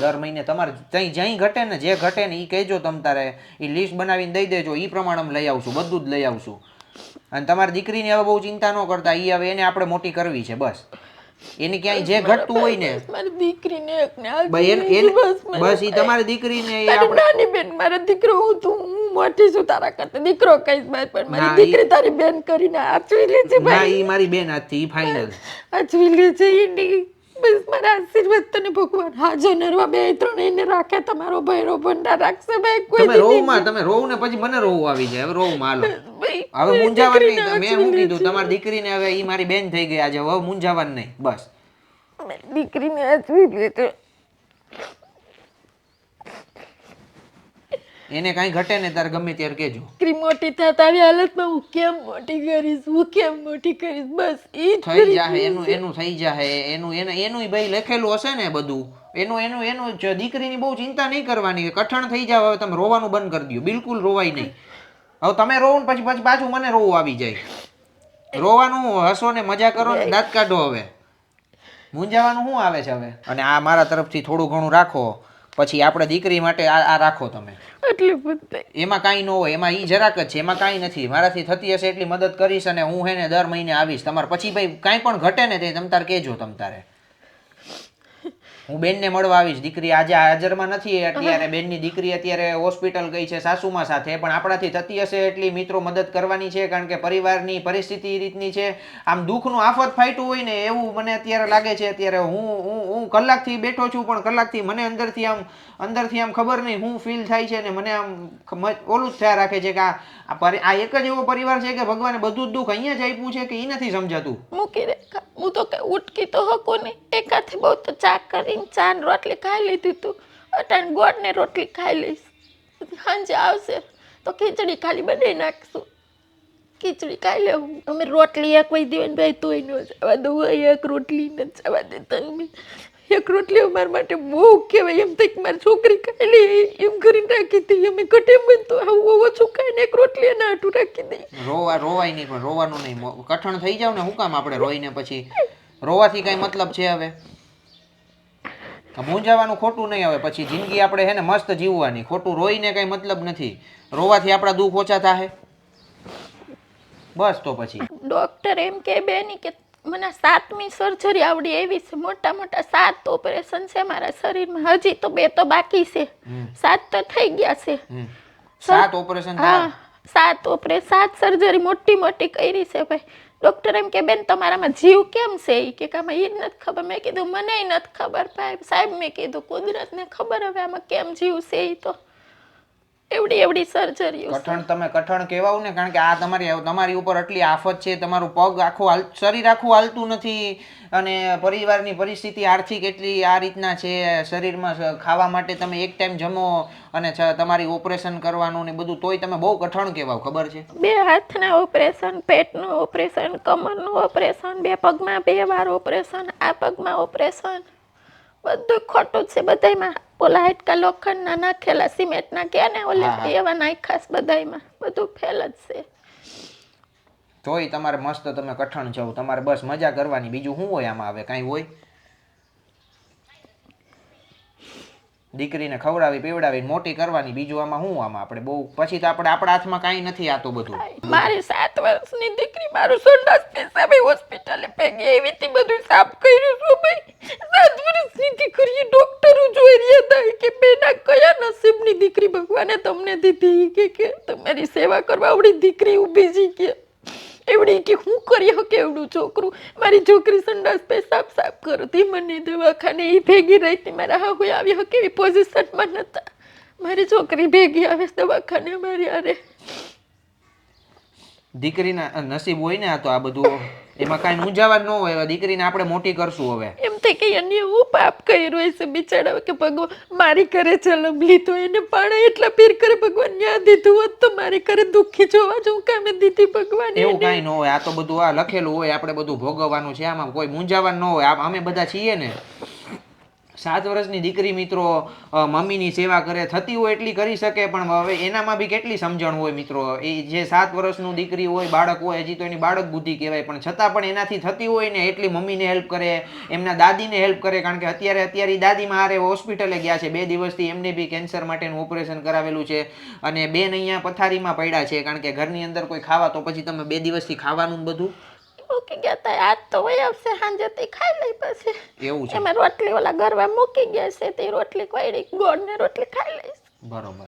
દર મહિને તમારે ત્યાં જ્યાં ઘટે ને જે ઘટે ને એ કહેજો તમ તારે. એ લિસ્ટ બનાવીને દઈ દેજો. એ પ્રમાણે અમે લઈ આવશું બધું જ લઈ આવશું. અને તમારી દીકરીની હવે બહુ ચિંતા ન કરતા એ હવે એને આપણે મોટી કરવી છે બસ. એને ક્યાંય જે ઘટતું હોય ને મારી દીકરીને બસ એ તમારી દીકરીને આપણે નાની બેન મારો દીકરો હું તું હું મોટી છું તારા કરતા. દીકરો કઈ ભાઈ પણ મારી દીકરી તારી બેન કરીને આચવી લે છે ભાઈ. એ મારી બેન હતી ઈ ફાઇનલ આચવી લે છે એની બસ મારા આશીર્વાદ તને ભગવાન હાજર નરવા બે ત્રણ એને રાખે તમારો ભૈરો ભંડાર રાખશે ભાઈ કોઈ તમે રોવમાં તમે રોવ ને પછી મને રોવું આવી જાય હવે રોવમાં હાલો. હવે મૂંઝાવાનું નહીં મેં શું કીધું તમારી દીકરીને હવે ઈ મારી બેન થઈ ગઈ આજે હવે મૂંઝાવાનું નહીં બસ. દીકરીને આચવી લે છે એને કાંઈ ઘટે ને તારે ગમે ત્યારે કહેજો. કરી મોટી થા તારી હાલતમાં હું કેમ મોટી કરીશ? હું કેમ મોટી કરીશ? બસ ઈ થઈ જાહે એનું એનું થઈ જાહે એનું એને એનું ભાઈ લખેલું હશે ને બધું. એનું એનું એનું દીકરીની બહુ ચિંતા નહીં કરવાની કઠણ થઈ જાવ હવે તમે રોવાનું બંધ કરી દો બિલકુલ રોવાય નહીં. હવે તમે રોવો ને પછી પછી પાછું મને રોવું આવી જાય. રોવાનું હસો ને મજા કરો ને દાંત કાઢો હવે. મૂંઝાવાનું શું આવે છે હવે? અને આ મારા તરફથી થોડું ઘણું રાખો. પછી આપણે દીકરી માટે આ આ રાખો તમે. આટલી બધી. એમાં કાંઈ ન હોય એમાં એ જરાક જ છે એમાં કાંઈ નથી. મારાથી થતી હશે એટલી મદદ કરીશ અને હું હે ને દર મહિને આવીશ. તમારે પછી ભાઈ કાંઈ પણ ઘટે ને તે તમ તારે કહેજો તમ તારે. હું બેનને મળવા આવીશ. દીકરી આજે હાજરમાં નથી અત્યારે બેનની દીકરી અત્યારે હોસ્પિટલ ગઈ છે સાસુમાં સાથે પણ આપણાથી થતી હશે એટલી મિત્રો મદદ કરવાની છે કારણ કે પરિવારની પરિસ્થિતિ રીતની છે. આમ દુઃખનું આફત ફાટ્યું હોય ને એવું મને અત્યારે લાગે છે અત્યારે હું હું હું કલાકથી બેઠો છું પણ કલાકથી મને અંદરથી આમ અંદરથી આમ ખબર નહીં હું ફીલ થાય છે ને મને આમ ઓલું જ થયા રાખે છે કે આ આ એક જ એવો પરિવાર છે કે ભગવાને બધું જ દુઃખ અહીંયા જ આપ્યું છે કે એ નથી સમજાતું? મૂકી દે હું તો કે ઉટકી તો હકો નહીં. એકાથી બહુ તો ચાક કરીને ચા ને રોટલી ખાઈ લીધી તું. અટાણ ગોળને રોટલી ખાઈ લઈશ. સાંજે આવશે તો ખીચડી ખાલી બનાવી નાખશું. ખીચડી ખાઈ લેવું. અમે રોટલી એક વહી દેવાની ભાઈ તોય ન જવા દઉં. હોય એક રોટલી ન જવા દેતા અમે. એક રોટલી અમારા માટે બહુ કહેવાય. એમ થાય કે મારી છોકરી ખાઈ લે. એમ કરીને રાખી હતી અમે ઘટે બનતો આવું ઓછું ખાઈને એક રોટલી એના હાટું રાખી દઈ રોવા, રોવાય નહીં પણ રોવાનું નહીં. કઠણ થઈ જાવ ને હું કામ આપણે રોઈને પછી? રોવાથી કાંઈ મતલબ છે હવે? મૂંઝાવાનું ખોટું નહીં આવે. પછી જિંદગી આપણે હે ને મસ્ત જીવવાની. ખોટું રોઈને કાંઈ મતલબ નથી. રોવાથી આપણા દુઃખ ઓછા થાય બસ તો પછી. ડોક્ટર એમ કે બેની કે મને સાતમી સર્જરી આવડી એવી છે. મોટા મોટા સાત ઓપરેશન છે મારા શરીરમાં. હજી તો બે તો બાકી છે. સાત તો થઈ ગયા છે. સાત ઓપરેશન હા સાત ઓપરે સાત સર્જરી મોટી મોટી કરી છે ભાઈ. ડોક્ટર એમ કે, બેન, તમારામાં જીવ કેમ છે? એ કે આમાં એ જ નથી ખબર. મેં કીધું, મને નથી ખબર સાહેબ, મેં કીધું, કુદરતને ખબર હવે આમાં કેમ જીવ છે એ તો. એવડી એવડી સર્જરીઓ. કઠણ તમે કઠણ કહેવાવું ને કારણ કે આ તમારી તમારી ઉપર આટલી આફત છે તમારું પગ આખું હાલ શરીર આખું હાલતું નથી અને પરિવારની પરિસ્થિતિ આર્થિક એટલી આ રીતના છે શરીરમાં ખાવા માટે તમે એક ટાઈમ જમો અને તમારી ઓપરેશન કરવાનું ને બધું તોય તમે બહુ કઠણ કહેવાવ ખબર છે? બે હાથના ઓપરેશન પેટનું ઓપરેશન કમરનું ઓપરેશન બે પગમાં બે વાર ઓપરેશન આ પગમાં ઓપરેશન. બધું ખોટું છે બધાયમાં. ઓલા હાટકા લોખંડના નાખેલા સિમેન્ટના કે ને ઓલે. એવા નાખ્યા છે બધાયમાં. બધું ફેલ જ છે. તોય તમારે મસ્ત તમે કઠણ છો. તમારે બસ મજા કરવાની. બીજું શું હોય આમાં આવે કાંઈ હોય? દીકરીને ખવડાવી પીવડાવી મોટી કરવાની. બીજું આમાં શું આમાં આપણે? બહુ પછી તો આપણે આપણા હાથમાં કાંઈ નથી આતું બધું. મારી સાત વર્ષની દીકરી મારું સંડાસ પેશાબે હોસ્પિટલે ભેગી એવી હતી. બધું સાફ કર્યું છું ભાઈ. સાત વર્ષની દીકરી ડોક્ટરો જોઈ રહ્યા હતા કે બેના કયા નસીબની દીકરી ભગવાને તમને દીધી. કે કે તમારી સેવા કરવા આવડી દીકરી ઊભી છે કે. એવડી કે, હું કરી હકે એવડું છોકરું? મારી છોકરી સંડાસ પેશાબ સાફ કરતી, મને દવાખાને એ ભેગી રહેતી મારા હા હાહુ આવી હકે એવી પોઝિશનમાં નહોતા મારી છોકરી ભેગી આવે, દવાખાને મારી આરે દીકરીના નસીબ હોય ને આ તો આ બધું. એમાં કાંઈ મૂંઝાવા ન હોય હવે દીકરીને આપણે મોટી કરશું હવે. એમ થાય કે એને હું પાપ કર્યું હશે બિચારા કે ભગવાન મારી ઘરે જલમ લીધો એને પાણા એટલા પીર કરે ભગવાન ન્યા દીધું હોત તો મારી ઘરે દુઃખી જોવા જો કામે દીધી ભગવાન એવું કાંઈ ન હોય આ તો બધું આ લખેલું હોય આપણે બધું ભોગવવાનું છે આમાં કોઈ મૂંઝાવાનું ન હોય આ- અમે બધા છીએ ને. સાત વર્ષની દીકરી મિત્રો મમ્મીની સેવા કરે, થતી હોય એટલી કરી શકે, પણ હવે એનામાં બી કેટલી સમજણ હોય મિત્રો? એ જે સાત વર્ષનું દીકરી હોય, બાળક હોય, હજી તો એની બાળક બુદ્ધિ કહેવાય, પણ છતાં પણ એનાથી થતી હોય ને એટલી મમ્મીને હેલ્પ કરે, એમના દાદીને હેલ્પ કરે, કારણ કે અત્યારે અત્યારે દાદીમાં હારે હોસ્પિટલે ગયા છે, બે દિવસથી એમને બી કેન્સર માટેનું ઓપરેશન કરાવેલું છે, અને બેન અહીંયા પથારીમાં પડ્યા છે, કારણ કે ઘરની અંદર કોઈ ખાવા, તો પછી તમે બે દિવસથી ખાવાનું બધું મૂકી ગયા તા. આજ તો વય આવશે સાંજે તે ખાઈ લઈ પછી. એવું છે. એમાં રોટલી ઓલા ગરવા મૂકી ગયા છે તે રોટલી કોઈ ગોળ ને રોટલી ખાઈ લઈશ. બરોબર.